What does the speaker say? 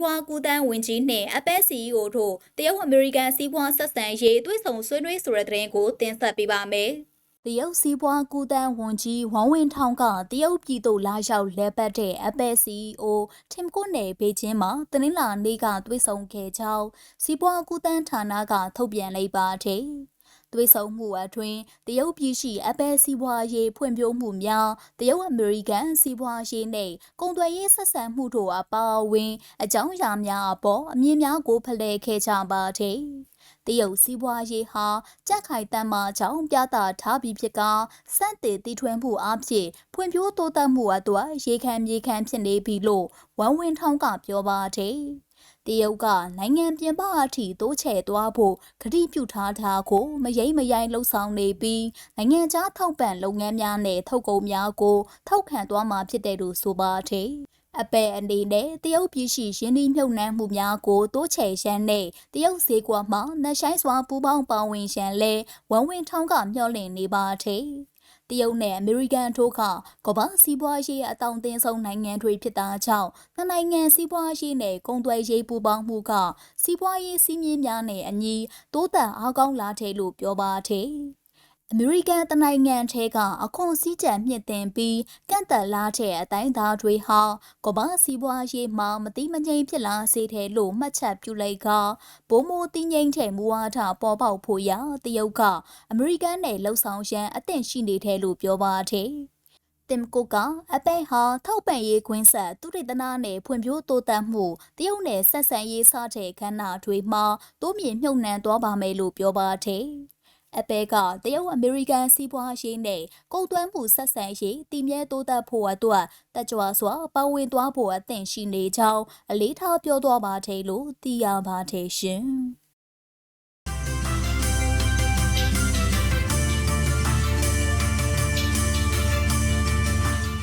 ပွားကူးတန်းဝင်ကြီးနှင့် Apple CEO တို့တရုတ်အမေရိကန်စီးပွားဆက်ဆံရေးတွဲဆောင်ဆွေးနွေးဆိုတဲ့သတင်းကိုတင်ဆက်ပေးပါမယ်။တရုတ်စီးပွားကူးတန်းဝန်ကြီးဝမ်ဝင်းထောင်းကတရုတ်ပြည်သို့လာရောက်လဲပတ်တဲ့ Apple CEO ထင်ကွတ်နယ်ဘေကျင်းမှာတနင်္လာနေ့ကတွေ့ဆုံခဲ့ကြောင်းစီးပွားကူးတန်းဌာနကထုတ်ပြန်လိုက်ပါတယ်။ သွေးဆုံမှုအတွင်းတရုတ်ပြည်ရှိအပယ်စီးပွားရေးဖွံ့ဖြိုးမှုများတရုတ်အမေရိကန်စီးပွားရေးနှင့်ကုန်သွယ်ရေးဆက်ဆံမှုတို့အပါအဝင် အကြောင်းအရာများအပေါ်အမြင်များကိုဖလှယ်ခဲ့ကြပါသည်တရုတ်စီးပွားရေးဟာကြက်ခိုင်တမ်းမှကြောင့်ပြသထားပြီးဖြစ်ကစက်တည်တည်ထွင်မှုအဖြစ်ဖွံ့ဖြိုးတိုးတက်မှုအတွက်ရေခံမြေခံဖြစ်နေပြီလို့ဝမ်ဝင်းထောင်းကပြောပါတယ် တရုတ်ကနိုင်ငံပြင်ပအထိတိုးချဲ့သွားဖို့ကတိပြုထားတာကိုမယိမ့်မယိုင်လှုံ့ဆော်နေပြီးနိုင်ငံခြားထောက်ပံ့လုပ်ငန်းများနဲ့ထုတ်ကုန်များကိုထောက်ခံသွားမှာဖြစ်တယ်လို့ဆိုပါတယ်။အပယ်အနေနဲ့တရုတ်ပြည်ရှိရင်းနှီးမြှုပ်နှံမှုများကိုတိုးချဲ့ရန်နဲ့တရုတ်ဈေးကွက်မှာနှဆိုင်စွာပူးပေါင်းပါဝင်ရန်လဲဝန်ဝင်ထောင်းကမျှော်လင့်နေပါတယ်။ တရုတ်နဲ့အမေရိကန်တို့ကကမ္ဘာစီးပွားရေးအတောင်တင်ဆုံးနိုင်ငံတွေဖြစ်တာကြောင့်နှစ်နိုင်ငံစီးပွားရေးနဲ့ကုန်သွယ်ရေးပူးပေါင်းမှုကစီးပွားရေးစည်းမျဉ်းများနဲ့အညီတိုးတက်အားကောင်းလာတယ်လို့ပြောပါတယ်။ အမေရိကန်တနိုင်ငံထဲကအခွန်စည်းကြံမြင့်တင်ပြီးကန့်သက်လာတဲ့အတိုင်းသားတွေဟာကမ္ဘာစီးပွားရေးမှာမတိမငြိမ်ဖြစ်လာစေတယ်လို့မှတ်ချက်ပြုလိုက်ကဘိုးမိုးတင်းငိမ့်တဲ့မူဝါဒပေါ်ပေါက်ဖို့ရတရုတ်ကအမေရိကန်နဲ့လှုပ်ဆောင်ရန်အသင့်ရှိနေတယ်လို့ပြောပါတယ်။တင်ကိုကအပဲဟာထောက်ပံ့ရေးခွင်းဆက်သူရိတနာနဲ့ဖွံ့ဖြိုးတိုးတက်မှုတရုတ်နဲ့ဆက်ဆံရေးစတဲ့ခန္ဓာတွေမှာတိုးမြင့်မြုပ်နှံသွားပါမယ်လို့ပြောပါတယ်။ အပဲကတရုတ်အမေရိကန်စီးပွားရေးနဲ့ကုန်သွယ်မှုဆက်ဆံရေးတည်မြဲတိုးတက်ဖို့အတွက်တက်ကြွစွာပါဝင်သွားဖို့အသင့်ရှိနေကြောင်းအလေးထားပြောသွားပါတယ်လို့သိရပါတယ်ရှင်။